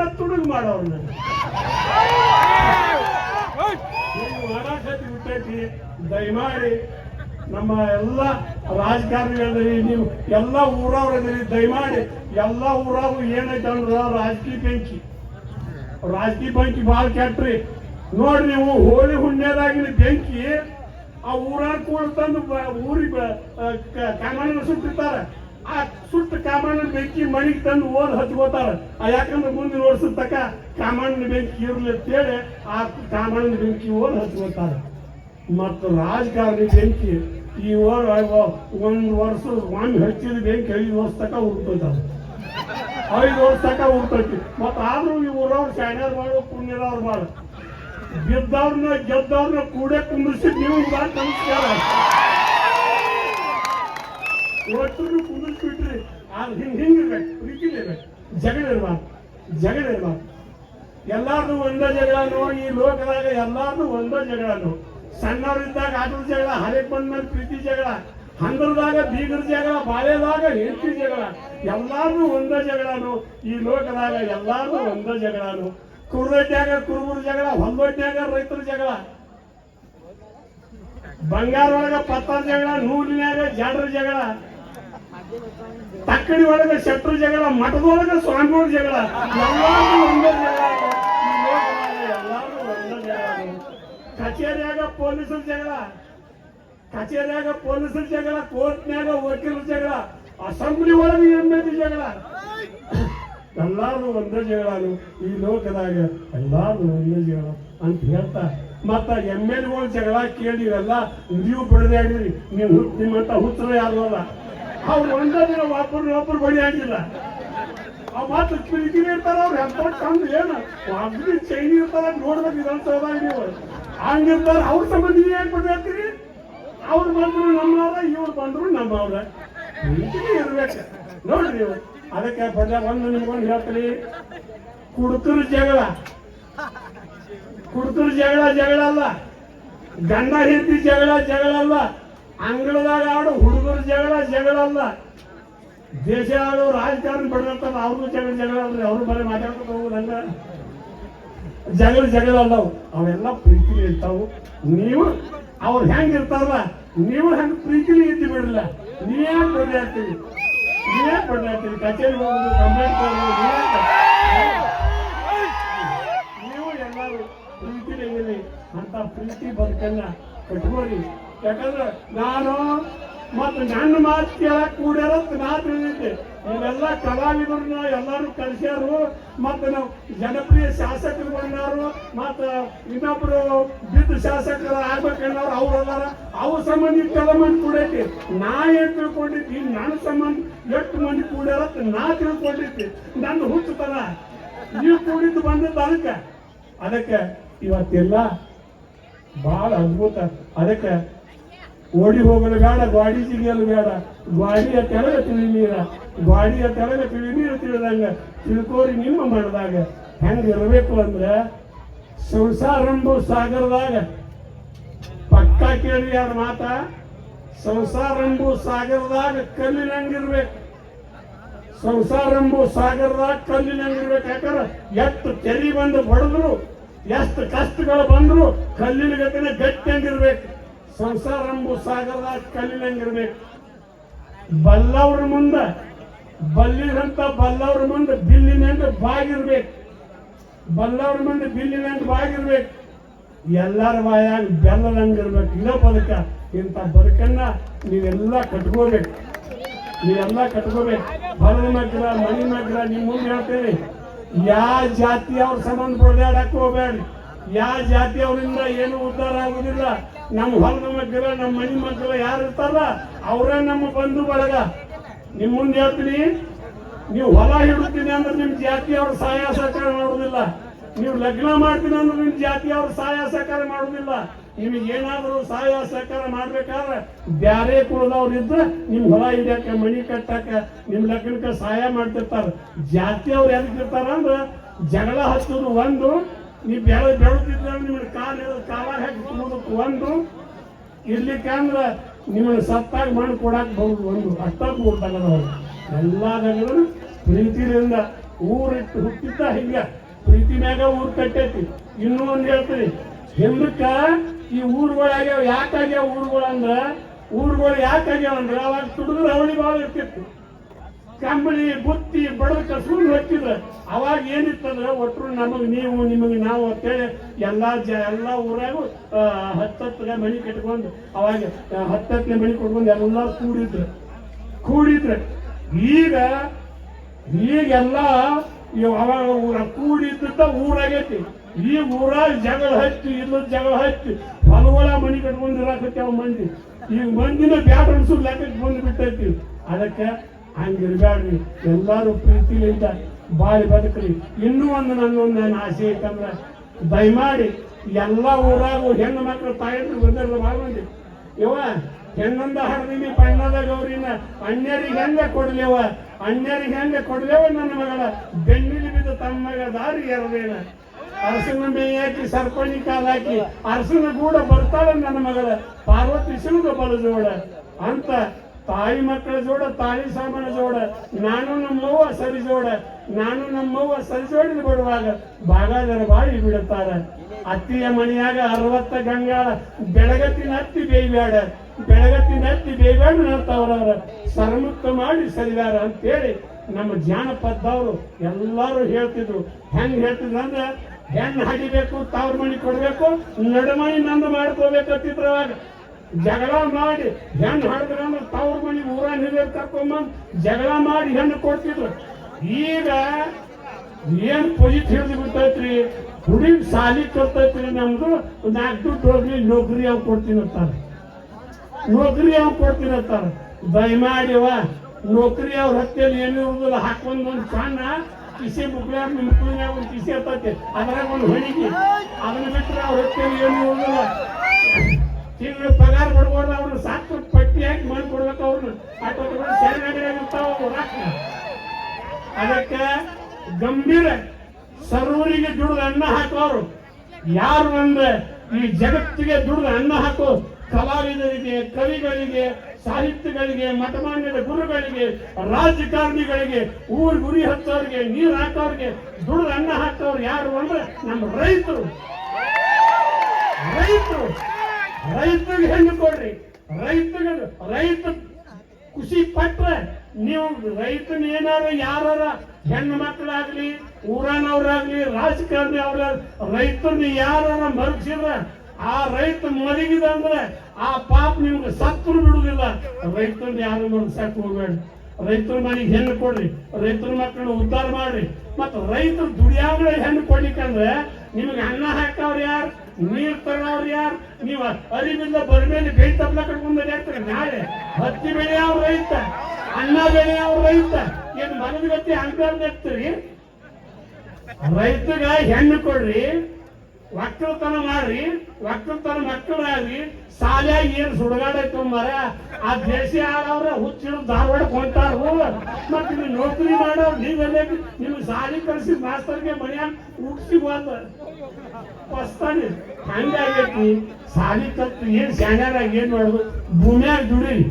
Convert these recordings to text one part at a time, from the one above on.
ಗಿಡ ಮಾಡೋರು ಮಾಡೋರ್ನ ಮಾಡಾಕತ್ತಿ ಬಿಟ್ಟೈತಿ ದಯಮಾಡಿ ನಮ್ಮ ಎಲ್ಲ ರಾಜಕಾರಣಿಗಳಿದ್ರಿ ನೀವು ಎಲ್ಲ ಊರವ್ರಿದ್ದೀರಿ ದಯಮಾಡಿ ಎಲ್ಲ ಊರವ್ರು ಏನೈತೆ ಅಂದ್ರ ರಾಜಕೀಯ ಬೆಂಕಿ. ರಾಜಕೀಯ ಬೆಂಕಿ ಭಾಳ ಕೆಟ್ರಿ. ನೋಡ್ರಿ ನೀವು ಹೋಳಿ ಹುಣ್ಣ್ಯದಾಗಿನ ಬೆಂಕಿ, ಆ ಊರ ಕೂಡ ತಂದು ಊರಿಗೆ ಕಾಮಣ್ಣ ಸುಟ್ಟಿರ್ತಾರ ಆ ಸುಟ್ಟ ಕಾಮಣ್ಣ ಬೆಂಕಿ ಮಣಿಗೆ ತಂದು ಓದ್ ಹಚ್ಕೋತಾರ ಯಾಕಂದ್ರೆ ಮುಂದಿನ ವರ್ಷದ ತಕ ಕಾಮಣ್ಣ ಬೆಂಕಿ ಇರ್ಲಿ ಅಂತೇಳಿ ಆ ಕಾಮಣ್ಣ ಬೆಂಕಿ ಓದ್ ಹಚ್ಕೋತಾರ ಮತ್ತು ರಾಜಕಾರಣಿ ಬೆಂಕಿ ಈ ಓರ್ ಒಂದು ವರ್ಷ ಒಂದು ಹಚ್ಚಿದ ಬೆಂಕಿ ಐದು ವರ್ಷ ತಕ ಹುಡ್ಕೋತಾರ ಐದು ವರ್ಷ ತಕ ಹುಡ್ತೈತಿ ಮತ್ತು ಆದ್ರೂ ಈ ಊರವ್ರು ಶಾಣ್ಯಾರ್ ಮಾಡು ಪುಣ್ಯದವ್ರು ಮಾಡು ಗೆದ್ದವ್ರನ್ನ ಗೆದ್ದವ್ರನ್ನ ಕೂಡೆ ಕುಂದಿಸಿ ನೀವು ಬಾ ನಮಸ್ಕಾರ ಒಟ್ಟು ಕುಂದಿಸ್ಬಿಟ್ರಿ ಅದು ಹಿಂಗ್ ಹಿಂಗ್ ಇರ್ಬೇಕು, ಪ್ರೀತಿಲಿ ಜಗಳ ಇರ್ಬಾರ್ದು ಜಗಳ ಇರ್ಬಾರ್ದು. ಒಂದೇ ಜಗಳನು ಈ ಲೋಕದಾಗ ಎಲ್ಲಾರ್ದು ಒಂದೇ ಜಗಳನು ಸಣ್ಣವರಿದ್ದಾಗ ಆಟದ ಜಗಳ ಹರಿಕ್ ಬಂದ್ಮೇಲೆ ಪ್ರೀತಿ ಜಗಳ ಹಂದರದಾಗ ಬೀಗರ ಜಗಳ ಬಾಳೆದಾಗ ಹೆಂಡತಿ ಜಗಳ ಎಲ್ಲಾರ್ದು ಒಂದೇ ಜಗಳನು ಈ ಲೋಕದಾಗ ಎಲ್ಲಾರ್ದು ಒಂದೇ ಜಗಳನು ಕುರ್ದೊಡ್ಡ್ಯಾಗ ಕುರುಬರ ಜಗಳ ಹೊಲದೊಡ್ಡ್ಯಾಗ ರೈತರ ಜಗಳ. ಬಂಗಾರ ಒಳಗ ಪತ್ತಾರ ಜಗಳ ನೂಲಿನಾಗ ಜಾಡ್ರ ಜಗಳ. ತಕ್ಕಡಿ ಒಳಗ ಶತ್ರು ಜಗಳ ಮಠದೊಳಗ ಸ್ವಾಮಿಗಳ ಜಗಳ ಜಗಳ. ಎಲ್ಲಾರು ಜಗಳ. ಕಚೇರಿಯಾಗ ಪೊಲೀಸರ ಜಗಳ, ಕಚೇರಿಯಾಗ ಪೊಲೀಸರ ಜಗಳ, ಕೋರ್ಟ್ನ್ಯಾಗ ವಕೀಲರ ಜಗಳ, ಅಸೆಂಬ್ಲಿ ಒಳಗೆ ಎಲ್ ಜಗಳ. ಎಲ್ಲಾರು ಒಂದೇ ಜಗಳನು ಈ ಲೋಕದಾಗ ಎಲ್ಲಾರು ಒಂದೇ ಜಗಳ ಅಂತ ಹೇಳ್ತಾ, ಮತ್ತ ಎಂ ಎಲ್ಗಳು ಜಗಳ ಕೇಳಿ ಇವೆಲ್ಲ ನೀವು ಬಡಿದಾಡಿರಿ ನೀವು ಹುಟ್ ನಿಮ್ಮಂತ ಹುಚ್ಚರ ಯಾರು ಅಲ್ಲ. ಅವ್ರು ಒಂದೇ ದಿನ ಒಬ್ಬರು ಒಬ್ಬರು ಬಳಿ ಆಗಿಲ್ಲ. ಆ ಮಾತು ಕಿರಿಕಿರಿ ಇರ್ತಾರ ಅವ್ರು, ಎಂತ ತಂದು ಏನು? ಅಗ್ನಿ ಚೈನಿ ಇರ್ತಾರ, ನೋಡ್ಬೇಕು ವಿಧಾನಸೌಧ ನೀವು. ಹಂಗಿರ್ತಾರ, ಅವ್ರ ಸಂಬಂಧ ನೀವು ಏನ್ ಬಿಡ್ತೀರಿ ಅವ್ರು ಬಂದ್ರು ನಮ್ಮವ್ರ ಇವ್ರು ಬಂದ್ರು ನಮ್ಮವ್ರ. ಪ್ರೀತಿನೇ ಇರ್ಬೇಕು. ನೋಡ್ರಿ ನೀವು ಅದಕ್ಕೆ ಬಡ ಒಂದು ನಿಮ್ಗೊಂದು ಹೇಳ್ತೀನಿ. ಕುಡುಕರ ಜಗಳ. ಕುಡ್ತರು ಜಗಳ ಜಗಳ ಅಲ್ಲ. ಗಂಡ ಹೆಂಡತಿ ಜಗಳ ಜಗಳ ಅಲ್ಲ ಅಂಗಳದಾಗ ಆಡು, ಹುಡುಗರ ಜಗಳ ಜಗಳ ಅಲ್ಲ. ದೇಶ ಆಡು, ರಾಜಕಾರಣ ಬಡಿರ್ತಾರ ಅವ್ರದ್ದು ಜಗಳ ಜಗಳ ಅಲ್ರಿ ಅವ್ರು ಬರೀ ಮಾತಾಡ್ಕೊಂಡು ಹೋಗುದಂಗ ಜಗಳ ಜಗಳ ಅಲ್ಲ ಅವೆಲ್ಲ ಪ್ರೀತಿಲಿ ಇರ್ತಾವು. ನೀವು, ಅವ್ರು ಹೆಂಗ್ ಇರ್ತಾರಲ್ಲ, ನೀವು ಹೆಂಗ್ ಪ್ರೀತಿಲಿ ಇದ್ದು ಬಿಡಲ್ಲ ನೀವೇ ಬಡಿಯಾಡ್ತೀವಿ ನೀವೇ ಬಡಿಯಾಡ್ತೀವಿ ಕಚೇರಿ ಹೋಗುದು ಕಂಪ್ಲೇಂಟ್ ಕೊಡೋದು ನೀವೇ ಎಲ್ಲರೂ ಪ್ರೀತಿಲಿ ಅಂತ ಪ್ರೀತಿ ಬದುಕನ್ನ ಕಟ್ಕೋರಿ ಯಾಕಂದ್ರೆ ನಾನು ಮತ್ತು ನನ್ನ ಮಾತು ಕೇಳಕ್ ಮಾತ್ರ ನಾ ತಿಳಿದೈತಿ ನೀವೆಲ್ಲ ಕಲಾವಿದರನ್ನ ಎಲ್ಲರೂ ಕಲಿಸ್ಯಾರು ಮತ್ತು ನಾವು ಜನಪ್ರಿಯ ಶಾಸಕರು ಬಂದಾರು, ಮತ್ತು ಇನ್ನೊಬ್ರು ಬಿದ್ದ ಶಾಸಕರು ಆಗ್ಬೇಕನ್ನೋರು ಅವ್ರು ಅದಾರ ಅವ್ರ ಸಂಬಂಧಿ ಕೆಲವು ಮಂದಿ ಕೂಡೈತಿ. ನಾ ಏನ್ ತಿಳ್ಕೊಂಡಿದ್ದಿ? ನನ್ನ ಸಂಬಂಧ ಎಷ್ಟು ಮಂದಿ ಕೂಡ್ಯಾರ ನಾ ತಿಳ್ಕೊಂಡಿದ್ದೆ. ನನ್ನ ಹುಚ್ಚುತನ ನೀವು ಕೂಡಿದ್ದು ಬಂದದ್ದು ಅದಕ್ಕೆ. ಅದಕ್ಕೆ ಇವತ್ತೆಲ್ಲ ಬಹಳ ಅದ್ಭುತ. ಅದಕ್ಕೆ ಓಡಿ ಹೋಗಲು ಬೇಡ, ಗಾಡಿ ಜಿಗಿಯಲು ಬೇಡ. ಗಾಡಿಯ ತೆಳಗ ತಿಳಿ ನೀರ ಗಾಡಿಯ ತೆಳಗ ತಿಳಿ ನೀರು ತಿಳಿದಂಗ ತಿಳ್ಕೋರಿ ನಿಮ್ಮ ಮಾಡಿದಾಗ ಹೆಂಗೆ ಇರಬೇಕು ಅಂದ್ರೆ ಸಂಸಾರಂಬು ಸಾಗರದಾಗ. ಪಕ್ಕ ಕೇಳಿ ಯಾರ ಮಾತ? ಸಂಸಾರಂಬು ಸಾಗರದಾಗ ಕಲ್ಲಿನಂಗಿರ್ಬೇಕು ಸಂಸಾರಂಬು ಸಾಗರದಾಗ ಕಲ್ಲಿನಂಗಿರ್ಬೇಕು ಯಾಕಂದ್ರೆ ಎಷ್ಟು ತೆರಿ ಬಂದು ಬಡದ್ರು ಎಷ್ಟು ಕಷ್ಟಗಳು ಬಂದ್ರು ಕಲ್ಲಿನ ಗತಿನ ಗಟ್ಟಿಯಂಗಿರ್ಬೇಕು ಸಂಸಾರಂಬು ಸಾಗರದ ಕಲ್ಲಿನಂಗಿರ್ಬೇಕು ಬಲ್ಲವ್ರ ಮುಂದ ಬಲ್ಲಿರಂತ ಬಲ್ಲವ್ರ ಮುಂದೆ ಬಿಲ್ಲಿನಂತ ಬಾಗಿರ್ಬೇಕು. ಬಲ್ಲವ್ರ ಮುಂದೆ ಬಿಲ್ಲಿನಂತ ಬಾಗಿರ್ಬೇಕು. ಎಲ್ಲರ ಬಾಯಾಗ ಬೆಲ್ಲದಂಗಿರ್ಬೇಕು ಇಲ್ಲ ಬದುಕ, ಇಂಥ ಬದುಕನ್ನ ನೀವೆಲ್ಲ ಕಟ್ಕೋಬೇಕು. ನೀವೆಲ್ಲ ಕಟ್ಕೋಬೇಕು. ಬಲದ ಮಗ್ರ, ಮನಿ ಮಗ್ರ ನಿಮ್ಮ ಮುಂದೆ ಹೇಳ್ತೇನೆ. ಯಾವ ಜಾತಿ ಅವ್ರ ಸಂಬಂಧ ಹೋಗ್ಬೇಡಿ ಯಾವ ಜಾತಿ ಅವರಿಂದ ಏನು ಉದ್ಧಾರ ಆಗುದಿಲ್ಲ. ನಮ್ಮ ಹೊಲದ ಮಕ್ಕಳ ನಮ್ಮ ಮನೆ ಮಗ್ಗಲ ಯಾರು ಇರ್ತಾರ? ಅವರೇ ನಮ್ಮ ಬಂಧು ಬಳಗ. ನಿಮ್ ಮುಂದೆ ಹೇಳ್ತೀನಿ, ನೀವು ಹೊಲ ಹಿಡುತ್ತೀನಿ ಅಂದ್ರೆ ನಿಮ್ ಜಾತಿ ಅವ್ರ ಸಹಾಯ ಸಹಕಾರ ಮಾಡುದಿಲ್ಲ. ನೀವು ಲಗ್ನ ಮಾಡ್ತೀನಿ ಅಂದ್ರೆ ನಿಮ್ ಜಾತಿ ಅವ್ರ ಸಹಾಯ ಸಹಕಾರ ಮಾಡುದಿಲ್ಲ. ನಿಮಗೆ ಏನಾದರೂ ಸಹಾಯ ಸಹಕಾರ ಮಾಡ್ಬೇಕಾದ್ರೆ ಬ್ಯಾರೆ ಕುಲದವ್ರು ಇದ್ರೆ ನಿಮ್ ಹೊಲ ಹಿಡಿಯಕ್ಕೆ ಮಣಿ ಕಟ್ಟಕ, ನಿಮ್ ಲಗ್ನಕ್ಕೆ ಸಹಾಯ ಮಾಡ್ತಿರ್ತಾರ. ಜಾತಿ ಅವ್ರು ಎದಕ್ಕಿರ್ತಾರ ಅಂದ್ರೆ ಜಗಳ ಹಚ್ಚೋದು ಒಂದು ನೀವು ಬೆಳ ಬೆಳೆದಿದ್ರೆ ನಿಮ್ಗೆ ಕಾಲ ಕಾಲಾಗ ಹಾಕಿ ಒಂದು ಇರ್ಲಿಕ್ಕಂದ್ರೆ ನಿಮಗೆ ಸತ್ತಾಗ ಮಾಡಿ ಕೊಡಕ್ಕೆ ಬಹುದು ಒಂದು ಅಷ್ಟ ಎಲ್ಲ ಜನಗಳು ಪ್ರೀತಿಯಿಂದ ಊರಿಟ್ಟು ಹುಟ್ಟಿದ್ದ ಹಿಂಗ. ಪ್ರೀತಿ ಮ್ಯಾಗ ಊರ್ ಕಟ್ಟೈತಿ. ಇನ್ನೂ ಒಂದು ಹೇಳ್ತೀನಿ. ಹಿಂದಕ್ಕೆ ಈ ಊರುಗಳಾಗ್ಯಾವ ಯಾಕಾಗ್ಯಾವ ಊರುಗಳು ಅಂದ್ರ ಊರುಗಳು ಯಾಕಾಗ್ಯಾವಂದ್ರೆ ಅವಾಗ ತುಡಿದ್ರೆ ಅವಳಿ ಭಾಳ ಇರ್ತಿತ್ತು. ಕಂಬಳಿ ಬುತ್ತಿ ಬಡಕ ಸುಳ್ಳು ಹಚ್ಚಿದ ಅವಾಗ ಏನಿತ್ತಂದ್ರೆ ಒಟ್ಟರು ನಮಗೆ ನೀವು ನಿಮಗೆ ನಾವು ಅಂತೇಳಿ ಎಲ್ಲಾ ಜ ಎಲ್ಲಾ ಊರಾಗೂ ಆ, ಮಳಿ ಮನಿ ಕಟ್ಕೊಂಡು ಅವಾಗ ಹತ್ತತ್ತಿಗೆ ಮಳಿ ಮನಿ ಕಟ್ಕೊಂಡು ಎಲ್ಲ ಕೂಡಿದ್ರು. ಕೂಡಿದ್ರೆ. ಈಗ ಈಗೆಲ್ಲ ಅವಾಗ ಊರ ಕೂಡಿದ್ದ ಊರಾಗೈತಿ. ಈ ಊರ ಜಗಳ ಹಚ್ಚಿ ಇಲ್ಲದ ಜಗಳ ಹಚ್ಚಿ ಹೊಲಗಳ ಮಣಿ ಕಟ್ಕೊಂಡು ಅವ್ ಮಂದಿ. ಈಗ ಮಂದಿನ ಬ್ಯಾಡ ಅನ್ಸೋದ್ ಲೆಕ್ಕಕ್ಕೆ ಬಂದು ಬಿಟ್ಟೈತಿ ಅದಕ್ಕೆ ಹಂಗಿರ್ಬ್ಯಾಡ್ರಿ ಎಲ್ಲಾರು ಪ್ರೀತಿಲಿಂದ ಬಾಳಿ ಬದುಕ್ರಿ. ಇನ್ನೂ ಒಂದು ನನ್ನೊಂದು ನನ್ನ ಆಸೆ ಐತಂದ್ರ, ದಯಮಾಡಿ ಎಲ್ಲ ಊರಾಗ ಹೆಣ್ಣು ಮಕ್ಕಳು ತಾಯಂದ್ರು ಬಂದಿರಲ್ಲ ಭಾಳ ಮಂದಿ ಇವ ಹೆಣ್ಣಂದ ಹರಿದಿನಿ ಪಣ್ಣದ ಗೌರಿನ ಅಣ್ಣರಿಗೆ ಹೆಂಗೆ ಕೊಡ್ಲೇವ ಅಣ್ಣರಿಗೆ ಹೆಂಗೆ ಕೊಡ್ಲೇವ ನನ್ನ ಮಗಳ? ಬೆನ್ನಿಲಿ ಬಿದ್ದು ತಮ್ಮಗ ದಾರಿ ಎರಡೇನ ಅರಸಿನ ಮೇಯಾಕಿ ಸರ್ಪಣಿ ಕಾಲಾಕಿ ಅರಸಿನ ಕೂಡ ಬರ್ತಾಳೆ ನನ್ನ ಮಗಳ. ಪಾರ್ವತಿ ಶಿವಗ ಬಲ ಜೋಡ ಅಂತ ತಾಯಿ ಮಕ್ಕಳ ಜೋಡ, ತಾಯಿ ಸಾಮಾನ ಜೋಡ, ನಾನು ನಮ್ಮವ್ವ ಸರಿ ಜೋಡ, ನಾನು ನಮ್ಮವ್ವ ಸರಿ ಜೋಡಿ ಬಿಡುವಾಗ ಬಾಗಾದರ ಬಾಳಿ ಬಿಡುತ್ತಾರ. ಅತ್ತಿಯ ಮನೆಯಾಗ ಅರವತ್ತ ಗಂಗಾಳ, ಬೆಳಗತ್ತಿನ ಹತ್ತಿ ಬೇಯ್ಬೇಡ ಬೆಳಗತ್ತಿನ ಹತ್ತಿ ಬೇಯ್ಬೇಡ ನಡ್ತಾವ್ರವ್ರ. ಸರ್ಮುಕ್ತ ಮಾಡಿ ಸರಿದಾರ ಅಂತೇಳಿ ನಮ್ಮ ಜಾನಪದವರು ಎಲ್ಲಾರು ಹೇಳ್ತಿದ್ರು. ಹೆಂಗ್ ಹೇಳ್ತಿದ್ರು ಅಂದ್ರೆ, ಹೆಣ್ಣು ಹಡಿಬೇಕು ತಾವ್ರ ಮಣಿ ಕೊಡ್ಬೇಕು ನಡುಮಣಿ ನಂದು ಮಾಡ್ಕೋಬೇಕು ಅವಾಗ ಜಗಳ ಮಾಡಿ ಹೆಣ್ಣು ಅಂದ್ರೆ ತವ್ರ ಮನೆ ಊರ ಹಿರಿಯರ್ ಕರ್ಕೊಂಬಂದ್ ಜಗಳ ಮಾಡಿ ಹೆಣ್ಣು ಕೊಡ್ತಿದ್ರು. ಈಗ ಏನ್ ಪೊಜಿಟ್ ಹಿಡಿದು ಬಿಡ್ತೈತ್ರಿ? ಹುಡುಗಿ ಸಾಲಿ ಕೊಡ್ತೈತ್ರಿ ನಮ್ದು. ನಾಲ್ಕು ದುಡ್ಡು ಹೋಗ್ಲಿ, ನೌಕರಿ ಅವ್ ಕೊಡ್ತೀನಿ ಅಂತಾರೆ. ನೌಕರಿ ಅವ್ ಕೊಡ್ತೀನಿ ಅಂತಾರೆ. ದಯಮಾಡಿವ ನೌಕರಿ ಅವ್ರ ಹತ್ತಿಯಲ್ಲಿ ಏನು ಇರುದಿಲ್ಲ ಹಾಕೊಂಡ್ ಒಂದು ಸಣ್ಣ ಕಿಸೆ ಮುಕ್ಳ್ಯಾಗ ಮುಕ್ಳಿನ್ಯಾಗ ಒಂದು ಕಿಸೆ ಇರ್ತೈತಿ. ಅದ್ರಾಗ ಒಂದು ಹೊಣಿಗೆ ಅದನ್ನ ಬಿಟ್ಟರೆ ಅವ್ರ ಹತ್ತಿಯಲ್ಲಿ ಏನು ಇರುದಿಲ್ಲ ತಿಂಗಳು ಪಗಾರ ಕೊಡ್ಬೋದು ಅವ್ರನ್ನ ಸಾಕು ಪಟ್ಟಿ ಹಾಕಿ ಮಾಡಿ ಕೊಡ್ಬೇಕು ಅವ್ರನ್ನ ಇರ್ತಾವ ರೊಕ್ಕ ಅದಕ್ಕೆ ಗಂಭೀರ ಸರ್ವರಿಗೆ ದುಡ್ದು ಅನ್ನ ಹಾಕೋರು ಯಾರು ಅಂದ್ರೆ ಈ ಜಗತ್ತಿಗೆ ದುಡ್ದು ಅನ್ನ ಹಾಕೋ ಕಲಾವಿದರಿಗೆ, ಕವಿಗಳಿಗೆ, ಸಾಹಿತ್ಯಗಳಿಗೆ ಮಠಮಾನ್ಯದ ಗುರುಗಳಿಗೆ, ರಾಜಕಾರಣಿಗಳಿಗೆ, ಊರ್ ಗುರಿ ಹಚ್ಚೋರಿಗೆ ನೀರು ಹಾಕೋರಿಗೆ ದುಡ್ದು ಅನ್ನ ಹಾಕೋರು ಯಾರು ಅಂದ್ರೆ ನಮ್ಮ ರೈತರು. ರೈತರು. ರೈತರಿಗೆ ಹೆಣ್ಣು ಕೊಡ್ರಿ. ರೈತಗೆ ರೈತ ಖುಷಿ ಪಟ್ರೆ ನೀವು ರೈತನ ಏನಾರ ಯಾರ ಹೆಣ್ಣು ಮಕ್ಕಳಾಗ್ಲಿ, ಊರನವ್ರಾಗ್ಲಿ, ರಾಜಕಾರಣಿ ಅವ್ರ ರೈತರನ್ನ ಯಾರ ಮರಗಿಸಿದ್ರ ಆ ರೈತ ಮಲಗಿದ ಅಂದ್ರೆ ಆ ಪಾಪ ನಿಮ್ಗೆ ಸತ್ರು ಬಿಡುವುದಿಲ್ಲ. ರೈತರನ್ನ ಯಾರು ಮರಗ್ಸಕ್ ಹೋಗ್ಬೇಡ. ರೈತರ ಮನೆಗೆ ಹೆಣ್ಣು ಕೊಡ್ರಿ. ರೈತರ ಮಕ್ಕಳನ್ನ ಉದ್ಧಾರ ಮಾಡ್ರಿ. ಮತ್ತು ರೈತರು ದುಡಿಯಾಗಳ ಹೆಣ್ಣು ಕೊಡ್ಲಿಕ್ಕಂದ್ರೆ ನಿಮ್ಗೆ ಅನ್ನ ಹಾಕವ್ರು ಯಾರು? ನೀರ್ ತರೋರು ಯಾರು? ನೀವು ಅರಿವಿಂದ ಬರ್ಮೇಲೆ ಬೆಳಿ ತಪ್ಪಲ ಕಟ್ಕೊಂಡು ಹೇಳ್ತಾರೆ ನಾಳೆ ಹತ್ತಿ ಬೆಳೆ ಅವ್ರ ರೈತ, ಅನ್ನ ಬೆಳೆ ಅವ್ರ ರೈತ. ಏನ್ ಮನದ ಗತಿ ಅಂಕಾರ ರೈತಗ ಹೆಣ್ಣು ಕೊಡ್ರಿ. ಒಕ್ಕಲ್ತನ ಮಾಡ್ರಿ ಒಕ್ಕಲ್ತನ ಮಕ್ಕಳಾಗ್ರಿ ಶಾಲ್ಯಾಗ ಏನ್ ಸುಡಗಾಡೈತು ಮರ ಆ ದೇಶಿ ಆಡವ್ರ ಹುಚ್ಚಿಡ ಧಾರವಾಡ ಕೊಂಟಾರು ಮತ್ತೆ ನೀವು ನೌಕರಿ ಮಾಡೋರು ನೀವೆಲ್ಲ ನಿಮ್ಗೆ ಸಾಲಿ ಕಳಿಸಿ ಮಾಸ್ತರ್ಗೆ ಮನ್ಯಾಗ ಹುಟ್ಟಿಸಿ ಬಂದ ಪಸ್ತಾನೆ ಹಂಗಾಗೈತಿ ಸಾಲಿ ಕಲ್ತು ಏನ್ ಶಾಣ್ಯಾರಾಗ ಏನ್ ಮಾಡುದು? ಭೂಮ್ಯಾಗ ದುಡಿರಿ.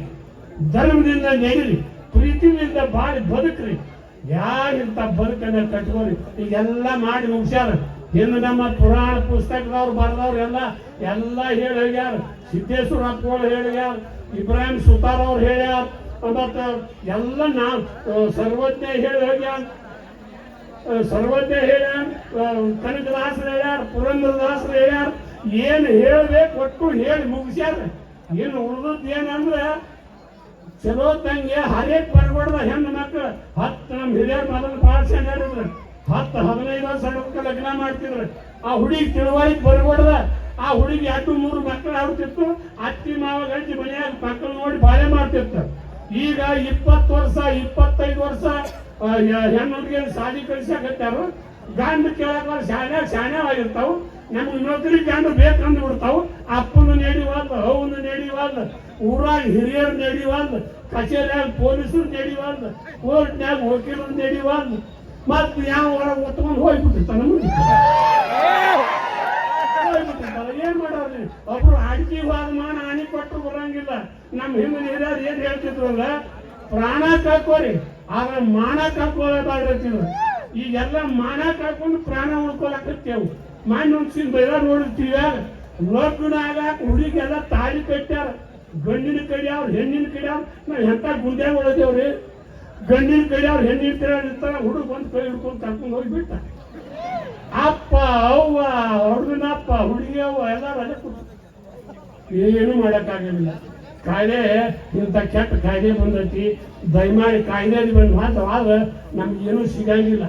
ಧರ್ಮದಿಂದ ನೆಗಿರಿ ಪ್ರೀತಿಯಿಂದ ಬಾಳಿ ಬದುಕ್ರಿ. ಯಾರಿಂತ ಬದುಕನ್ನ ಕಟ್ಕೋರಿ ಈಗೆಲ್ಲ ಮಾಡಿ ಮುಗಿಸ್ಯಾರ. ಇನ್ನು ನಮ್ಮ ಪುರಾಣ ಪುಸ್ತಕದವ್ರು ಬರ್ದವ್ರು ಎಲ್ಲ ಎಲ್ಲ ಹೇಳಿ ಹೋಗ್ಯಾರ. ಸಿದ್ದೇಶ್ವರ ಅಪ್ಪಗಳು ಹೇಳ್ಯಾರ ಇಬ್ರಾಹಿಂ ಸುತಾರ್ ಅವ್ರು ಹೇಳ್ಯಾರ ಮತ್ತು ಎಲ್ಲ ನಾ ಸರ್ವಜ್ಞ ಹೇಳಿ ಹೋಗ್ಯಾರ. ಆ, ಸರ್ವಜ್ಞ ಹೇಳ್ಯಾರ ಕನಕದಾಸರು ಹೇಳ್ಯಾರ ಪುರಂದ್ರದಾಸರು ಹೇಳ್ಯಾರ ಏನ್ ಹೇಳ್ಬೇಕು ಒಟ್ಟು ಹೇಳಿ ಮುಗಿಸ್ಯಾರ. ಏನು ಉಳಿದದ್ದು ಏನಂದ್ರೆ ಚಲೋ ತಂಗೆ ಹರೇಕ್ ಬರ್ಬಾರ್ದ ಹೆಣ್ಣು ಮಕ್ಕಳು ಹತ್ತು ನಮ್ಮ ಹಿರಿಯರ್ ಮೊದಲು ಭಾಳ ಹೇಳಿದ್ರು ಹತ್ತು ಹದಿನೈದು ವರ್ಷ ಲಗ್ನ ಮಾಡ್ತಿದ್ರು. ಆ ಹುಡುಗಿ ತಿಳುವಳಿಕೆ ಬರ್ಬಾರ್ದ. ಆ ಹುಡುಗಿ ಎರಡು ಮೂರು ಮಕ್ಕಳು ಆಡ್ತಿತ್ತು ಅತ್ತಿ ಮಾವ ಗಂಟಿ ಮನೆಯಾಗ ಮಕ್ಕಳು ನೋಡಿ ಬಾಳೆ ಮಾಡ್ತಿತ್ತು. ಈಗ ಇಪ್ಪತ್ತು ವರ್ಷ, ಇಪ್ಪತ್ತೈದು ವರ್ಷ ಹೆಣ್ಣು ಹುಡುಗಿಯರು ಸಾಲಿ ಕಳಿಸಾಕತ್ತಾರು ಗಂಡ ಕೇಳಕ ಶಾಣೆ ಶಾಣ್ಯವಾಗಿರ್ತಾವು ನಮ್ಗೆ ನೌಕರಿ ಗಂಡು ಬೇಕಂದು ಬಿಡ್ತಾವು. ಅಪ್ಪನ ನಡಿವಾದ ಅವನು ನಡಿವಾದ ಊರಾಗ ಹಿರಿಯರು ನಡಿವಾದ ಕಚೇರಿಯಾಗ ಪೊಲೀಸರು ನಡಿವಾದ ಕೋರ್ಟ್ನಾಗ ವಕೀಲರು ನಡಿವಾದ ಮತ್ತೆ ಯಾವ ಹೊರಗೆ ಒತ್ಕೊಂಡು ಹೋಗ್ಬಿಟ್ಟಿರ್ತಾನೆ ಏನ್ ಮಾಡೋರು ಒಬ್ರು ಅಡಿಕೆ ಹೋದ ಮಾನ ಹಾನಿ ಕೊಟ್ಟು ಬರಂಗಿಲ್ಲ. ನಮ್ಮ ಹಿಂದಿನ ಹಿರಿಯರು ಏನ್ ಹೇಳ್ತಿದ್ರು ಅಂದ್ರೆ, ಪ್ರಾಣ ಕಾಕೋರಿ ಆದ್ರೆ ಮಾನ ಕಾಕೋಲೇಬಾರ್ದಿರ್ತಿದ್ರು ಈಗೆಲ್ಲ ಮಾನ ಕಾಕೊಂಡು ಪ್ರಾಣ ಉಳ್ಕೊಳಕತ್ತೇವು. ಮಾನ್ಯ ಒಂದ್ಸಿನ ಬೈದ ನೋಡಿರ್ತೀವ. ಲಗ್ನ ಆಗಾಕ ಹುಡುಗಿಗೆಲ್ಲ ತಾಳಿ ಕಟ್ಟ್ಯಾರ. ಗಂಡಿನ ಕಡಿಯವ್ರ ಹೆಣ್ಣಿನ ಕಡಿಯವ್ರ ನಾವ್ ಎಂತ ಗುಂಡ್ಯಾಗ ಉಳಿದೇವ್ರಿ? ಗಂಡಿನ ಕೈಯಾರು ಹೆಣ್ಣಿನ ಕೈಯಾರು ಇರ್ತಾರ, ಹುಡುಗ ಬಂದು ಕೈ ಹಿಡ್ಕೊಂಡು ಕರ್ಕೊಂಡು ಹೋಗಿಬಿಟ್ಟ ಅಪ್ಪ, ಅವ್ವ ಹುಡುಗನಪ್ಪ ಹುಡುಗಿ, ಅವ್ವ ಎಲ್ಲ ರಜೆ ಕೊಟ್ಟು ಏನು ಮಾಡೋಕ್ಕಾಗಲಿಲ್ಲ. ಕಾಯ್ದೆ, ಇಂಥ ಕೆಟ್ಟ ಕಾಯ್ದೆ ಬಂದೈತಿ. ದಯಮಾಡಿ ಕಾಯ್ದೆ ಬಂದು ನಮ್ಗೆ ನಮ್ಗೇನು ಸಿಗಂಗಿಲ್ಲ.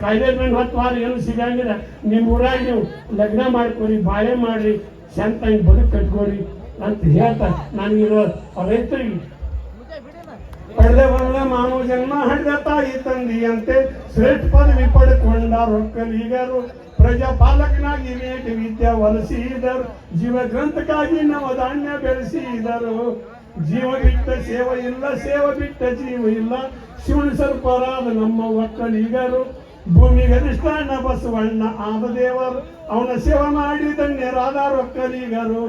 ಕಾಯ್ದೆ ಬಂದು ಹೊತ್ತು ಆದ್ರೆ ಏನು ಸಿಗಂಗಿಲ್ಲ. ನಿಮ್ಮ ಊರಾಗ ನೀವು ಲಗ್ನ ಮಾಡ್ಕೊರಿ, ಬಾಳೆ ಮಾಡ್ರಿ, ಶಾಂತಾಗಿ ಬದುಕು ಕಟ್ಕೋರಿ ಅಂತ ಹೇಳ್ತಾರೆ. ನನಗಿರೋ ರೈತರಿಗೆ ಬಂದ ಮಾನವ ಜನ್ಮ ಹಣ್ಣ ತಾಯಿ ತಂದಿಯಂತೆ ಶ್ರೇಷ್ಠ ಪದವಿ ಪಡ್ಕೊಂಡ ರೊಕ್ಕಲಿಗರು ಪ್ರಜಾಪಾಲಕನಾಗಿ ನೇಟಿ ವಿದ್ಯೆ ಒಲಿಸಿದರು. ಜೀವ ಗ್ರಂಥಕ್ಕಾಗಿ ನವಧಾನ್ಯ ಬೆಳೆಸಿದರು. ಜೀವ ಬಿಟ್ಟ ಸೇವ ಇಲ್ಲ, ಸೇವ ಬಿಟ್ಟ ಜೀವ ಇಲ್ಲ. ಶಿವನ ಸರ್ಪರಾದ ನಮ್ಮ ಒಕ್ಕಲಿಗರು ಭೂಮಿಗೆ ಅಧಿಷ್ಠಾನ ಬಸವಣ್ಣ ಆದ ದೇವರು. ಅವನ ಸೇವ ಮಾಡಿ ಧನ್ಯರಾದ ರೊಕ್ಕಲಿಗರು